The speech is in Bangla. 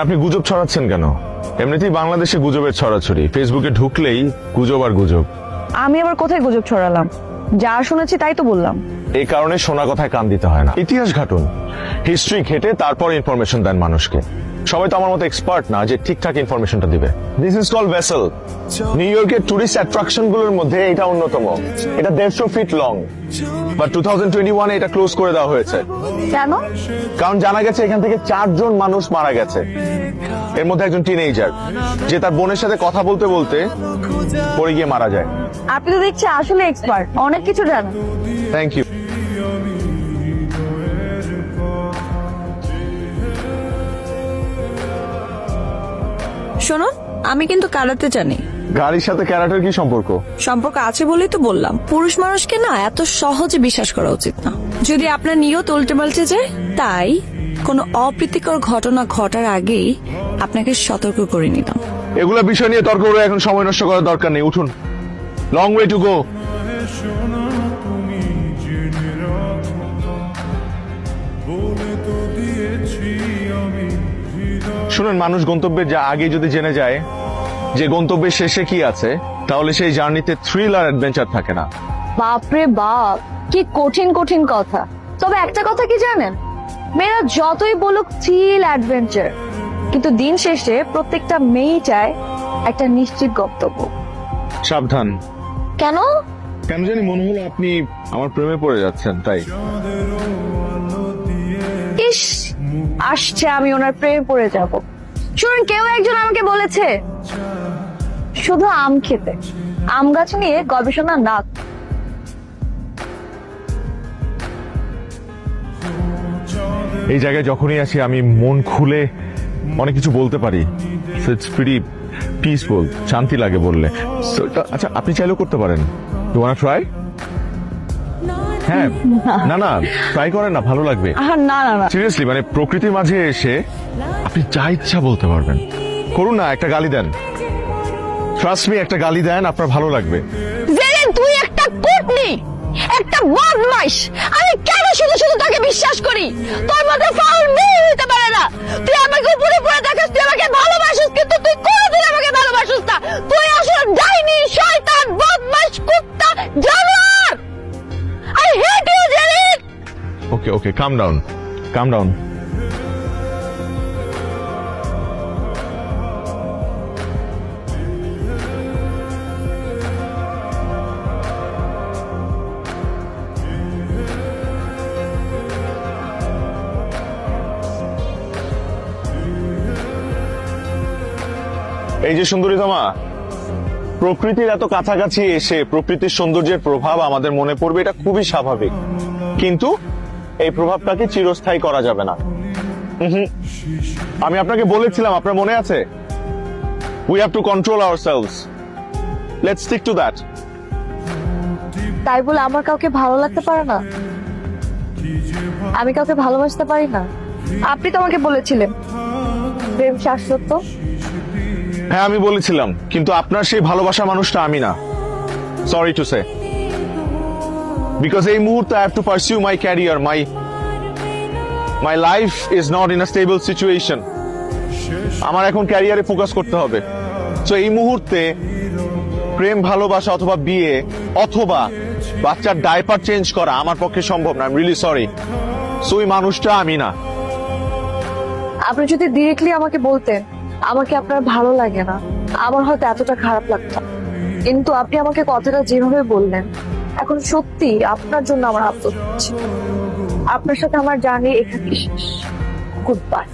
আপনি গুজব ছড়াচ্ছেন কেন? এমনিতেই বাংলাদেশে গুজবের ছড়াছড়ি। ফেসবুকে ঢুকলেই গুজব আর গুজব। আমি আবার কোথায় গুজব ছড়ালাম? যা শুনেছি তাই তো বললাম। এই কারণে শোনা কথায় কান দিতে হয় না। ইতিহাস ঘাটুন। হিস্ট্রি ঘেটে তারপর ইনফরমেশন দেন মানুষকে। সবাই তো আমার মতো এক্সপার্ট না যে ঠিকঠাক ইনফরমেশনটা দিবে। This is call vessel New ইয়র্কের টুরিস্ট অ্যাট্রাকশনগুলোর মধ্যে এটা অন্যতম। এটা দেড়শো feet long but two thousand twenty ওয়ানে এটা ক্লোজ করে দেওয়া হয়েছে। কেন? কারণ জানা গেছে এখান থেকে চারজন মানুষ মারা গেছে। এর মধ্যে একজন টিনেজার যে তার বোনের সাথে কথা বলতে বলতে পড়ে গিয়ে মারা যায়। আপনি তো দেখছি আসলে এক্সপার্ট অনেক কিছু জানেন। থ্যাংক ইউ শোনো আমি কিন্তু কারাতে জানি। গাড়ির সাথে ক্যারাটের কি সম্পর্ক? সম্পর্ক আছে বলেই তো বললাম। পুরুষ মানুষকে না এত সহজে বিশ্বাস করা উচিত না। যদি আপনার নিয়ত উল্টে পাল্টে যায় তাই কোনো অপ্রীতিকর ঘটনা ঘটার আগেই আপনাকে সতর্ক করে নিলাম। এগুলো বিষয় নিয়ে তর্ক করে এখন সময় নষ্ট করার দরকার নেই। উঠুন। লং ওয়ে টু গো শুনুন মানুষ গন্তব্যের যা আগে যদি জেনে যায় যে গন্তব্যের শেষে কি আছে তাহলে সেই জার্নিতে থ্রিল আর অ্যাডভেঞ্চার থাকে না। বাপরে বাপ কি কঠিন কঠিন কথা। তবে একটা কথা কি জানেন? মেয়েরা যতই বলুক থ্রিল অ্যাডভেঞ্চার কিন্তু দিন শেষে প্রত্যেকটা মেয়েই চায় একটা নিশ্চিত গন্তব্য। সাবধান। কেন? কেন জানি মনে হলো আপনি আমার প্রেমে পড়ে যাচ্ছেন তাই। ইস! আসছে আমি ওনার প্রেমে পড়ে যাব। শুনুন কেউ একজন আমাকে বলেছে শুধু আম খেতে। আম গাছ নিয়ে গবেষণা না এই জায়গায় যখনই আসি আমি মন খুলে অনেক কিছু বলতে পারি। ইটস প্রিটি পিসফুল শান্তি লাগে বললে। আচ্ছা আপনি চাইলেও করতে পারেন। ইউ ওয়ান্ট ট্রাই হ্যাঁ না। না ট্রাই করেন না ভালো লাগবে। আহা, না না না। সিরিয়াসলি মানে প্রকৃতির মাঝে এসে আপনি যা ইচ্ছা বলতে পারবেন। করুন না একটা গালি দেন। ট্রাস্ট মি একটা গালি দেন আপনার ভালো লাগবে। তুই একটা কুটনি একটা বদমাইশ। আমি কেন শুধু শুধু তোকে বিশ্বাস করি? তোর মধ্যে ফাউল মেয়ে পারে না। তুই আমাকে উপরে উপরে দেখাস তুই আমাকে ভালোবাসিস কিন্তু তুই ওকে ওকে কাম ডাউন কাম ডাউন এই যে সুন্দরী তোমা প্রকৃতির এত কাছাকাছি এসে প্রকৃতির সৌন্দর্যের প্রভাব আমাদের মনে পড়বে, এটা খুবই স্বাভাবিক। কিন্তু এই প্রভাবটাকে চিরস্থায়ী করা যাবে না। আমি আপনাকে বলেছিলাম আপনার মনে আছে? We have to control our sales let's stick to that তাই বলে আমার কাউকে ভালো লাগতে পারে না? আমি কাউকে ভালোবাসতে পারি না? আপনি তো আমাকে বলেছিলেন। প্রেম শাশ্বত হ্যাঁ আমি বলেছিলাম কিন্তু আপনার সেই ভালোবাসা মানুষটা আমি না। সরি টু সে বিকজ এই মুহূর্তে I have to pursue my career my my life is not in a stable situation আমার এখন ক্যারিয়ারে ফোকাস করতে হবে। তো এই মুহূর্তে প্রেম, ভালোবাসা অথবা বিয়ে অথবা বাচ্চার ডাইপার চেঞ্জ করা আমার পক্ষে সম্ভব না। আই রিলি সরি সো ওই মানুষটা আমি না। আপনি যদি ডিরেক্টলি আমাকে বলতেন, আমাকে আপনার ভালো লাগে না। আমার হয়তো এতটা খারাপ লাগতো। কিন্তু আপনি আমাকে কথাটা যেভাবে বললেন এখন সত্যি আপনার জন্য আমার আফসোস হচ্ছে। আপনার সাথে আমার জার্নি এখানে শেষ। Good bye